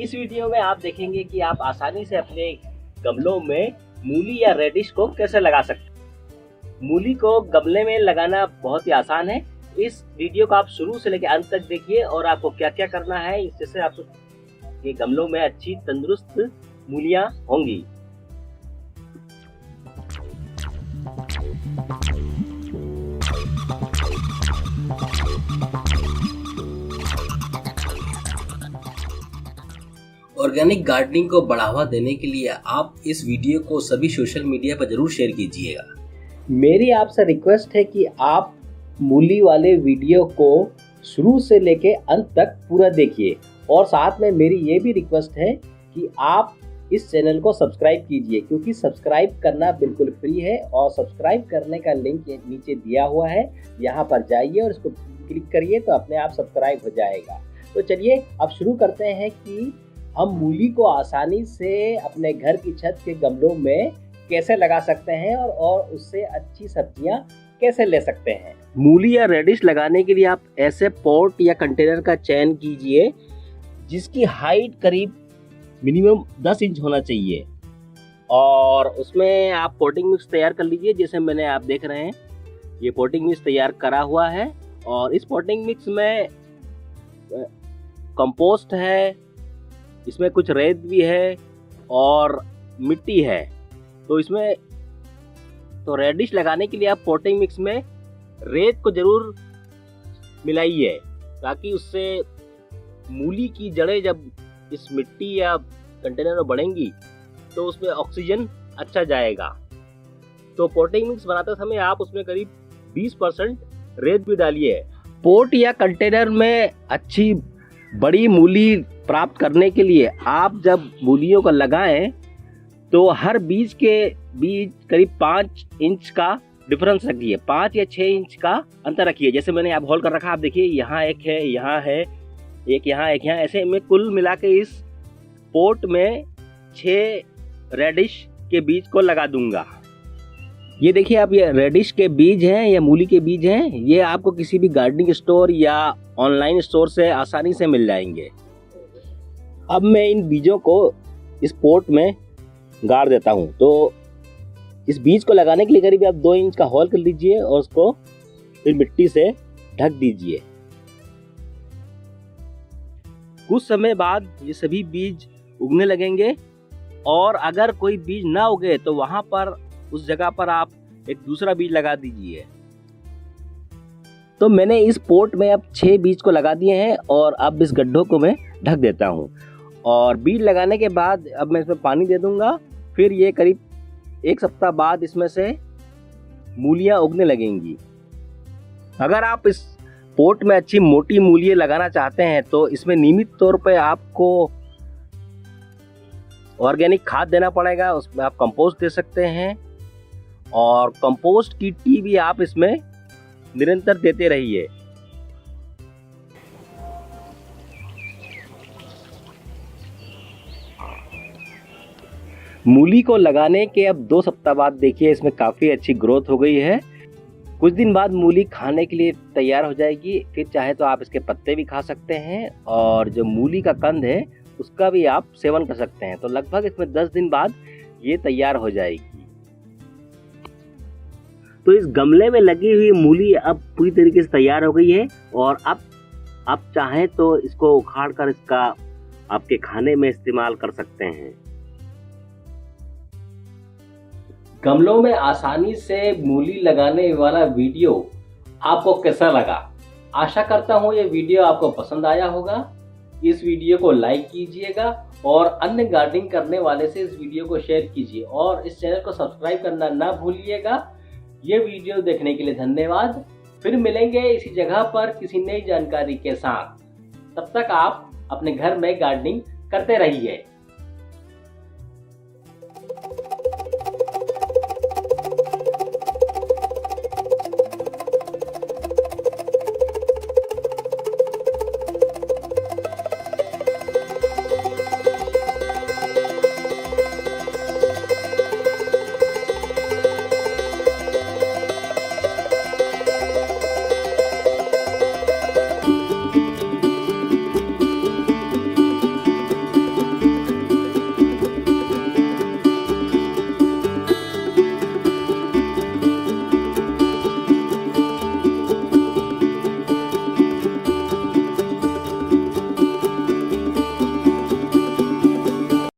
इस वीडियो में आप देखेंगे कि आप आसानी से अपने गमलों में मूली या रेडिश को कैसे लगा सकते हैं। मूली को गमले में लगाना बहुत ही आसान है। इस वीडियो को आप शुरू से लेकर अंत तक देखिए और आपको क्या क्या करना है, इससे आप ये गमलों में अच्छी तंदुरुस्त मूलियाँ होंगी। ऑर्गेनिक गार्डनिंग को बढ़ावा देने के लिए आप इस वीडियो को सभी सोशल मीडिया पर ज़रूर शेयर कीजिएगा। मेरी आपसे रिक्वेस्ट है कि आप मूली वाले वीडियो को शुरू से लेके अंत तक पूरा देखिए। और साथ में मेरी ये भी रिक्वेस्ट है कि आप इस चैनल को सब्सक्राइब कीजिए, क्योंकि सब्सक्राइब करना बिल्कुल फ्री है और सब्सक्राइब करने का लिंक नीचे दिया हुआ है। यहाँ पर जाइए और इसको क्लिक करिए तो अपने आप सब्सक्राइब हो जाएगा। तो चलिए, अब शुरू करते हैं कि हम मूली को आसानी से अपने घर की छत के गमलों में कैसे लगा सकते हैं और, और उससे अच्छी सब्ज़ियाँ कैसे ले सकते हैं? मूली या रेडिश लगाने के लिए आप ऐसे पॉट या कंटेनर का चयन कीजिए जिसकी हाइट करीब मिनिमम 10 इंच होना चाहिए। और उसमें आप पोटिंग मिक्स तैयार कर लीजिए जैसे मैंने आप देख रहे हैं। ये पोटिंग मिक्स तैयार करा हुआ है और इस पोटिंग मिक्स में कंपोस्ट है इसमें कुछ रेत भी है और मिट्टी है। तो इसमें तो रेडिश लगाने के लिए आप पोटिंग मिक्स में रेत को ज़रूर मिलाइए, ताकि उससे मूली की जड़ें जब इस मिट्टी या कंटेनर में बढ़ेंगी तो उसमें ऑक्सीजन अच्छा जाएगा। तो पोटिंग मिक्स बनाते समय आप उसमें करीब 20 परसेंट रेत भी डालिए। पोट या कंटेनर में अच्छी बड़ी मूली प्राप्त करने के लिए आप जब मूलियों को लगाएँ तो हर बीज के बीज करीब पाँच इंच का डिफरेंस रखिए। पाँच या छः इंच का अंतर रखिए। जैसे मैंने आप होल कर रखा, आप देखिए, यहाँ एक है, यहाँ है, एक यहाँ एक यहाँ। ऐसे में कुल मिला के इस पोर्ट में छः रेडिश के बीज को लगा दूँगा। ये देखिए आप ये रेडिश के बीज हैं, या मूली के बीज हैं, ये आपको किसी भी गार्डनिंग स्टोर या ऑनलाइन स्टोर से आसानी से मिल जाएँगे। अब मैं इन बीजों को इस पोट में गाड़ देता हूँ। तो इस बीज को लगाने के लिए करीब आप दो इंच का होल कर लीजिए और उसको फिर मिट्टी से ढक दीजिए। कुछ समय बाद ये सभी बीज उगने लगेंगे और अगर कोई बीज ना उगे तो वहाँ पर, उस जगह पर आप एक दूसरा बीज लगा दीजिए। तो मैंने इस पोर्ट में अब छह बीज को लगा दिए हैं और अब इस गड्ढों को मैं ढक देता हूँ। और बीज लगाने के बाद अब मैं इसमें पानी दे दूँगा। फिर ये करीब एक सप्ताह बाद इसमें से मूलियाँ उगने लगेंगी। अगर आप इस पोट में अच्छी मोटी मूलियाँ लगाना चाहते हैं तो इसमें नियमित तौर पे आपको ऑर्गेनिक खाद देना पड़ेगा, उसमें आप कंपोस्ट दे सकते हैं। और कंपोस्ट की टी भी आप इसमें निरंतर देते रहिए। मूली को लगाने के अब दो सप्ताह बाद देखिए, इसमें काफ़ी अच्छी ग्रोथ हो गई है। कुछ दिन बाद मूली खाने के लिए तैयार हो जाएगी। फिर चाहे तो आप इसके पत्ते भी खा सकते हैं और जो मूली का कंद है, उसका भी आप सेवन कर सकते हैं। तो लगभग इसमें दस दिन बाद ये तैयार हो जाएगी। तो इस गमले में लगी हुई मूली अब पूरी तरीके से तैयार हो गई है और अब आप चाहें तो इसको उखाड़ कर इसका आपके खाने में इस्तेमाल कर सकते हैं। गमलों में आसानी से मूली लगाने वाला वीडियो आपको कैसा लगा? आशा करता हूँ ये वीडियो आपको पसंद आया होगा। इस वीडियो को लाइक कीजिएगा और अन्य गार्डनिंग करने वाले से इस वीडियो को शेयर कीजिए और इस चैनल को सब्सक्राइब करना ना भूलिएगा। ये वीडियो देखने के लिए धन्यवाद। फिर मिलेंगे इसी जगह पर किसी नई जानकारी के साथ। तब तक आप अपने घर में गार्डनिंग करते रहिए।